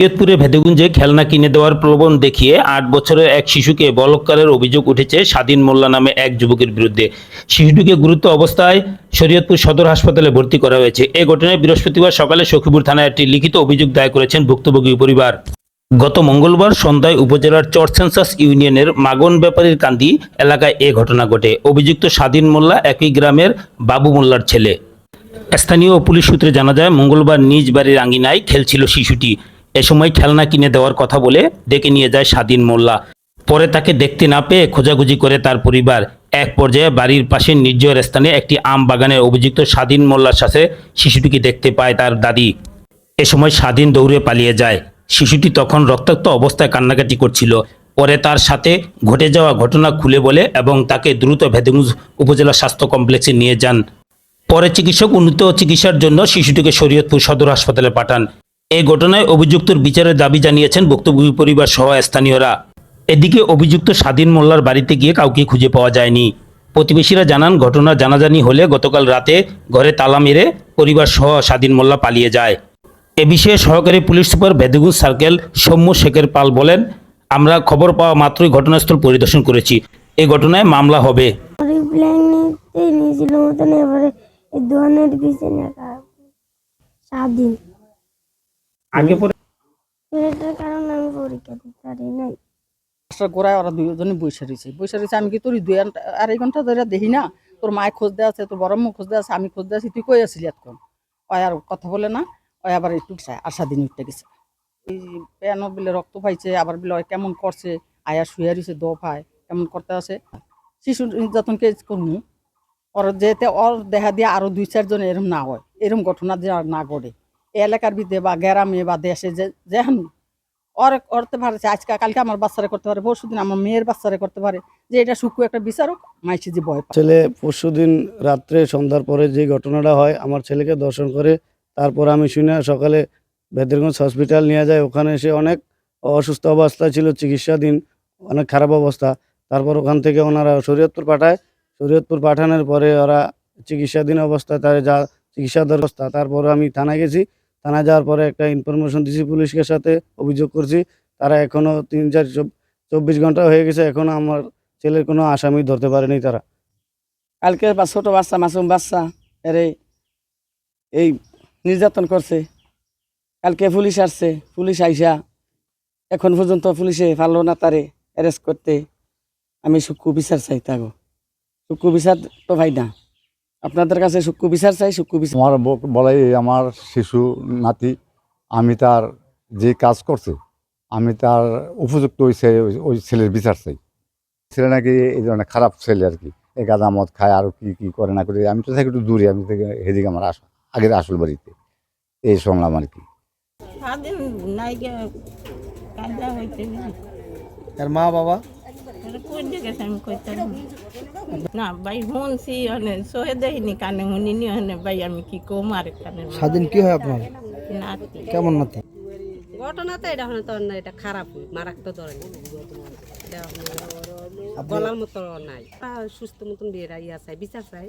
শরীয়তপুরে ভেদগুঞ্জে খেলনা কিনে দেওয়ার প্রলোভন দেখিয়ে আট বছরের এক শিশুকে বলৎকারের অভিযোগ উঠেছে স্বাধীন মোল্লা নামে এক যুবকের বিরুদ্ধে। শিশুটিকে গুরুত্ব অবস্থায় শরীয়তপুর সদর হাসপাতালে ভর্তি করা হয়েছে। এ ঘটনায় বৃহস্পতিবার সকালে সখীপুর থানায় একটি লিখিত অভিযোগ দায়ের করেছেন ভুক্তভোগী পরিবার। গত মঙ্গলবার সন্ধ্যায় উপজেলার চরসেন্সাস ইউনিয়নের মাগন ব্যাপারীর কান্দি এলাকায় এ ঘটনা ঘটে। অভিযুক্ত স্বাধীন মোল্লা একই গ্রামের বাবু মোল্লার ছেলে। স্থানীয় পুলিশ সূত্রে জানা যায়, মঙ্গলবার নিজ বাড়ির আঙ্গিনায় খেলছিল শিশুটি। এ সময় খেলনা কিনে দেওয়ার কথা বলে ডেকে নিয়ে যায় স্বাধীন মোল্লা। পরে তাকে দেখতে না পেয়ে খোঁজাখুঁজি করে তার পরিবার। এক পর্যায়ে বাড়ির পাশে নির্জয়ের স্থানে একটি আম বাগানে অভিযুক্ত স্বাধীন মোল্লার সাথে শিশুটিকে দেখতে পায় তার দাদি। এ সময় স্বাধীন দৌড়ে পালিয়ে যায়। শিশুটি তখন রক্তাক্ত অবস্থায় কান্নাকাটি করছিল। পরে তার সাথে ঘটে যাওয়া ঘটনা খুলে বলে এবং তাকে দ্রুত ভেদগুঞ্জ উপজেলা স্বাস্থ্য কমপ্লেক্সে নিয়ে যান। পরে চিকিৎসক উন্নত চিকিৎসার জন্য শিশুটিকে শরীয়তপুর সদর হাসপাতালে পাঠান। এই ঘটনায় অভিযুক্তর বিচারের দাবি জানিয়েছেন ভুক্তভোগী পরিবার সহ স্থানীয়রা। এদিকে অভিযুক্ত স্বাধীন মোল্লার বাড়িতে গিয়ে কাউকে খুঁজে পাওয়া যায়নি। প্রতিবেশীরা জানান, ঘটনা জানাজানি হলে গতকাল রাতে ঘরে তালা মেরে পরিবার সহ স্বাধীন মোল্লা পালিয়ে যায়। এ বিষয়ে সহকারী পুলিশ সুপার বেদগুঞ্জ সার্কেল সৌম্য শেখের পাল বলেন, আমরা খবর পাওয়া মাত্রই ঘটনাস্থল পরিদর্শন করেছি। এই ঘটনায় মামলা হবে। স্বাধীন। আগে পরে এটার কারণে আমি পরীক্ষা দিতে পারি নাই। রাস্তার গোড়ায় ওরা দুজনে বসে রয়েছে। বসে রয়েছে আমি কি তোর দুই আড়াই ঘণ্টা ধরে দেখি না তোর মায় খোঁজ দেওয়া আছে তোর বড় মুখ খোঁজ দেওয়া আছে আমি খোঁজ দেওয়া আছি তুই কই আসলি এতক্ষণ? ওই আর কথা বলে না ওই আবার একটু আশা দিন উঠতে গেছে। এই পেয়ানো বিলে রক্ত পাইছে আবার বিলে ওই কেমন করছে আয়া শুয়ে রয়েছে দো পায় কেমন করতে আছে। শিশু নির্যাতনকে করব ওর যেতে ওর দেখা দিয়ে আরও দুই চারজন এরম না হয় এরম ঘটনা যে আর না ঘটে। এলাকার ভিতরে বা গ্রামে বা দেশে যে ওর করতে পারে আজকে কালকে আমার বাচ্চারা করতে পারে পরশু দিন আমার মেয়ের বাচ্চারা করতে পারে, যে এটা সুখু একটা বিচারক মাইসি যে পায়। ছেলে পরশুদিন রাত্রে সন্ধ্যার পরে যে ঘটনাটা হয়, আমার ছেলেকে দর্শন করে তারপর আমি শুনে সকালে বেদরগঞ্জ হসপিটাল নিয়ে যায় ওখানে এসে অনেক অসুস্থ অবস্থায় ছিল, চিকিৎসাধীন, অনেক খারাপ অবস্থা। তারপর ওখান থেকে ওনারা শরীয়তপুর পাঠায়। শরীয়তপুর পাঠানোর পরে ওরা চিকিৎসাধীন অবস্থায়, তার যা চিকিৎসা ব্যবস্থা তারপর আমি থানায় গেছি। থানায় যাওয়ার পরে একটা ইনফরমেশন দিছি পুলিশের সাথে, অভিযোগ করছি। তারা এখনও তিন চার চব- চব্বিশ ঘণ্টা হয়ে গেছে, এখনও আমার ছেলের কোনো আসামি ধরতে পারেনি তারা। কালকে ছোট বাচ্চা, মাসুম বাচ্চা, এরে এই নির্যাতন করছে। কালকে পুলিশ আসছে, পুলিশ আইসা এখন পর্যন্ত পুলিশে পারল না তারে অ্যারেস্ট করতে। আমি সুক্কু বিচার চাই তাগো। সুক্কু বিচার তো ভাই না। আপনাদের কাছে সুক্কু বিচার চাই সুক্কু বিচার। আমার বলাই আমার শিশু নাতি আমি তার যে কাজ করছে আমি তার উপযুক্ত ওই ছে- ওই- ওই ছেলের বিচার চাই। ছেলে নাকি এই ধরনের খারাপ ছেলে আর কি। এই গাঁদা মদ খায় আর কি কি করে না করে। আমি তো থাকি একটু দূরে আমি থেকে হেদিকে আমার আস আগের আসল বাড়িতে। এই শুনলাম আর কি। আর মা বাবা? কই গেছে আমি কইতে না ভাই শুনছি হনে সহে দেখিনি কানে শুনিনি হনে ভাই আমি কি কম আর কানে। স্বাধীন কি হয় আপনার? নাতি। কেমন নাতি? ঘটনা তো এটা হলে তো না এটা খারাপ বলার মতো নাই। তা সুস্থ মতন বিয়ে ইয়া চাই বিচার চাই।